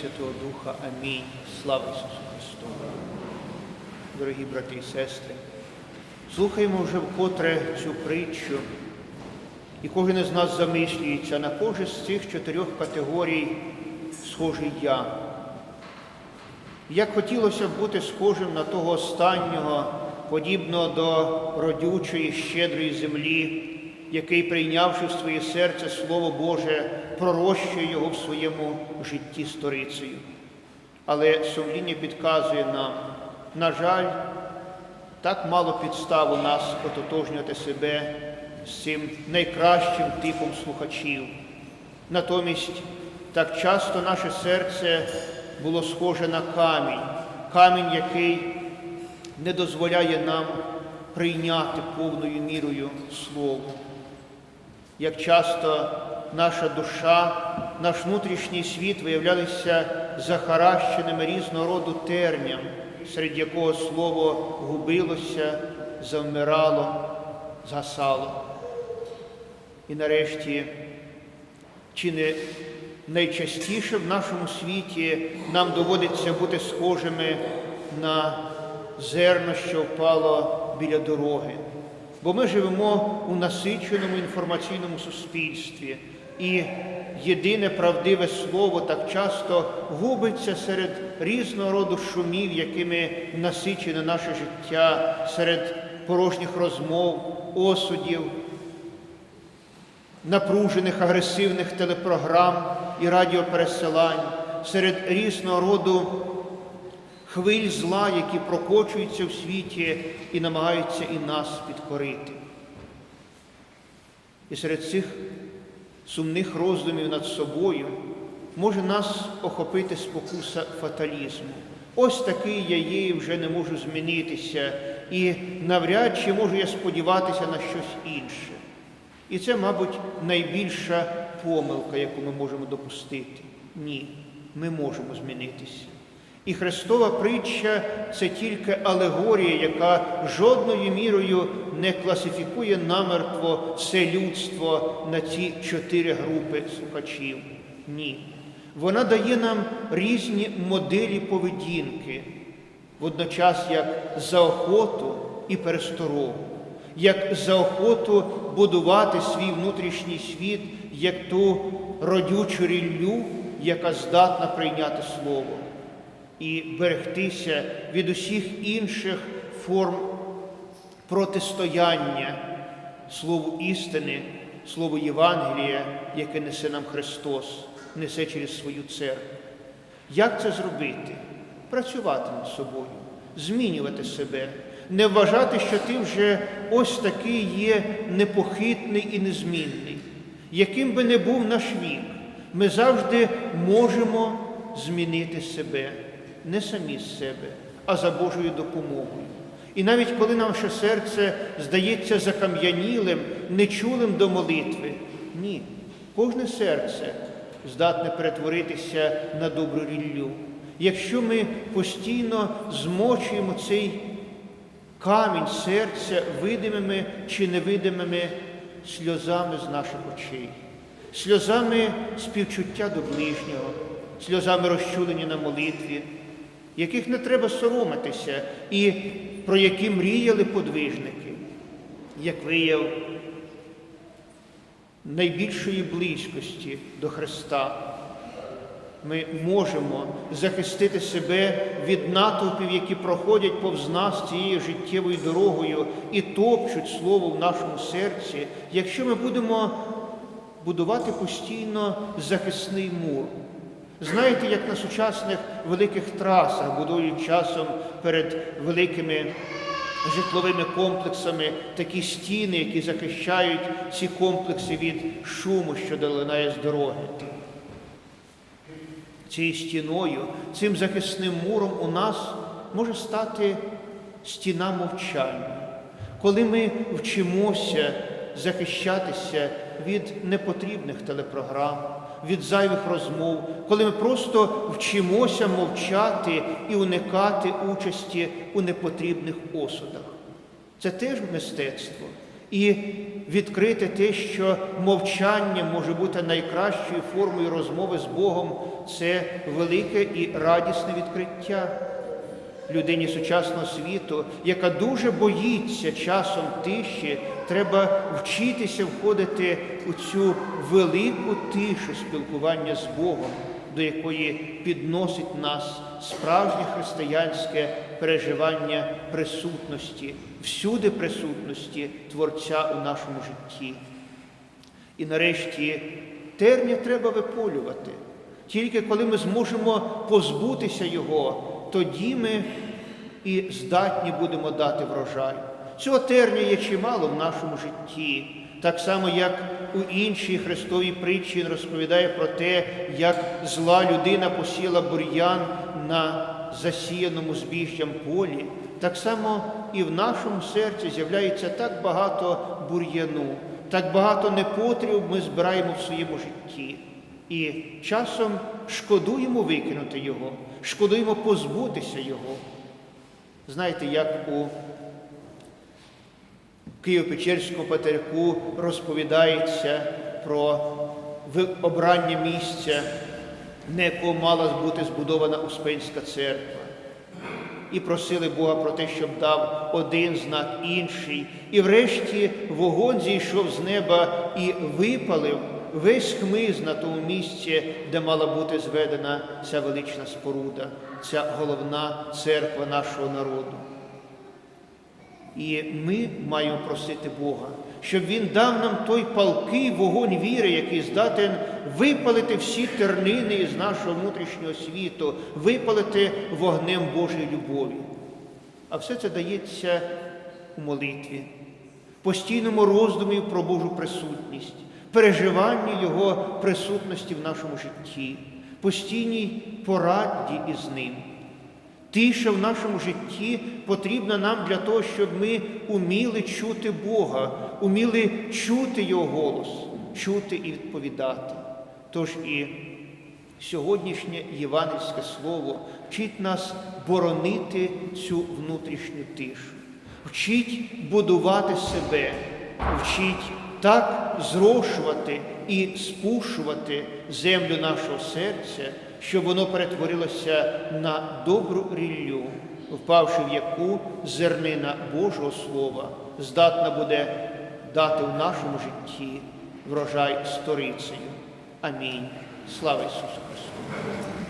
Святого Духа. Амінь. Слава Ісусу Христу. Дорогі брати і сестри, слухаємо вже вкотре цю притчу, і кожен із нас замислюється на кожен з цих чотирьох категорій схожий я. Як хотілося б бути схожим на того останнього, подібно до родючої, щедрої землі, який, прийнявши в своє серце Слово Боже, пророщує його в своєму житті сторицею. Але сумління підказує нам, на жаль, так мало підстав у нас ототожнювати себе з цим найкращим типом слухачів. Натомість так часто наше серце було схоже на камінь, камінь, який не дозволяє нам прийняти повною мірою Слово. Як часто наша душа, наш внутрішній світ виявлялися захаращеними різного роду терням, серед якого слово губилося, завмирало, згасало. І нарешті, чи не найчастіше в нашому світі нам доводиться бути схожими на зерно, що впало біля дороги. Бо ми живемо у насиченому інформаційному суспільстві, і єдине правдиве слово так часто губиться серед різного роду шумів, якими насичене наше життя, серед порожніх розмов, осудів, напружених агресивних телепрограм і радіопересилань, серед різного роду хвиль зла, які прокочуються в світі і намагаються і нас підкорити. І серед цих сумних роздумів над собою може нас охопити спокуса фаталізму. Ось такий я є і вже не можу змінитися, і навряд чи можу я сподіватися на щось інше. І це, мабуть, найбільша помилка, яку ми можемо допустити. Ні, ми можемо змінитися. І Христова притча це тільки алегорія, яка жодною мірою не класифікує намертво це людство на ці чотири групи слухачів. Ні. Вона дає нам різні моделі поведінки, водночас як заохоту і пересторогу, як заохоту будувати свій внутрішній світ, як ту родючу ріллю, яка здатна прийняти слово і берегтися від усіх інших форм протистояння Слову істини, Слову Євангелія, яке несе нам Христос, несе через свою церкву. Як це зробити? Працювати над собою, змінювати себе, не вважати, що ти вже ось такий є непохитний і незмінний. Яким би не був наш вік, ми завжди можемо змінити себе не самі з себе, а за Божою допомогою. І навіть коли наше серце здається закам'янілим, нечулим до молитви, ні, кожне серце здатне перетворитися на добру ріллю. Якщо ми постійно змочуємо цей камінь серця видимими чи невидимими сльозами з наших очей, сльозами співчуття до ближнього, сльозами розчулення на молитві яких не треба соромитися, і про які мріяли подвижники, як вияв найбільшої близькості до Христа. Ми можемо захистити себе від натовпів, які проходять повз нас цією життєвою дорогою і топчуть слово в нашому серці, якщо ми будемо будувати постійно захисний мур. Знаєте, як на сучасних великих трасах будують часом перед великими житловими комплексами такі стіни, які захищають ці комплекси від шуму, що долинає з дороги. Цією стіною, цим захисним муром у нас може стати стіна мовчання, коли ми вчимося захищатися від непотрібних телепрограм від зайвих розмов, коли ми просто вчимося мовчати і уникати участі у непотрібних осудах. Це теж мистецтво. і відкрити те, що мовчання може бути найкращою формою розмови з Богом, це велике і радісне відкриття людині сучасного світу, яка дуже боїться часом тиші, треба вчитися входити у цю велику тишу спілкування з Богом, до якої підносить нас справжнє християнське переживання присутності, всюди присутності Творця у нашому житті. І нарешті терня треба виполювати. Тільки коли ми зможемо позбутися його, тоді ми і здатні будемо дати врожай. Цього терня є чимало в нашому житті. Так само, як у іншій Христовій притчі він розповідає про те, як зла людина посіла бур'ян на засіяному збіжжям полі, так само і в нашому серці з'являється так багато бур'яну, так багато непотріб ми збираємо в своєму житті. І часом шкодуємо викинути його, шкодуємо позбутися його. Знаєте, як у Києво-Печерському патерику розповідається про обрання місця, на якому мала бути збудована Успенська церква. І просили Бога про те, щоб дав один знак інший. І врешті вогонь зійшов з неба і випалив весь хмиз на тому місці, де мала бути зведена ця велична споруда, ця головна церква нашого народу. І ми маємо просити Бога, щоб Він дав нам той палкий вогонь віри, який здатен випалити всі тернини із нашого внутрішнього світу, випалити вогнем Божої любові. А все це дається у молитві, постійному роздумі про Божу присутність, переживанні Його присутності в нашому житті, постійній порадді із Ним. Тиша в нашому житті потрібна нам для того, щоб ми уміли чути Бога, уміли чути Його голос, чути і відповідати. Тож і сьогоднішнє євангельське слово вчить нас боронити цю внутрішню тишу, вчить будувати себе, вчить так зрошувати і спушувати землю нашого серця, щоб воно перетворилося на добру ріллю, впавши в яку зернина Божого Слова здатна буде дати в нашому житті врожай сторицею. Амінь. Слава Ісусу Христу!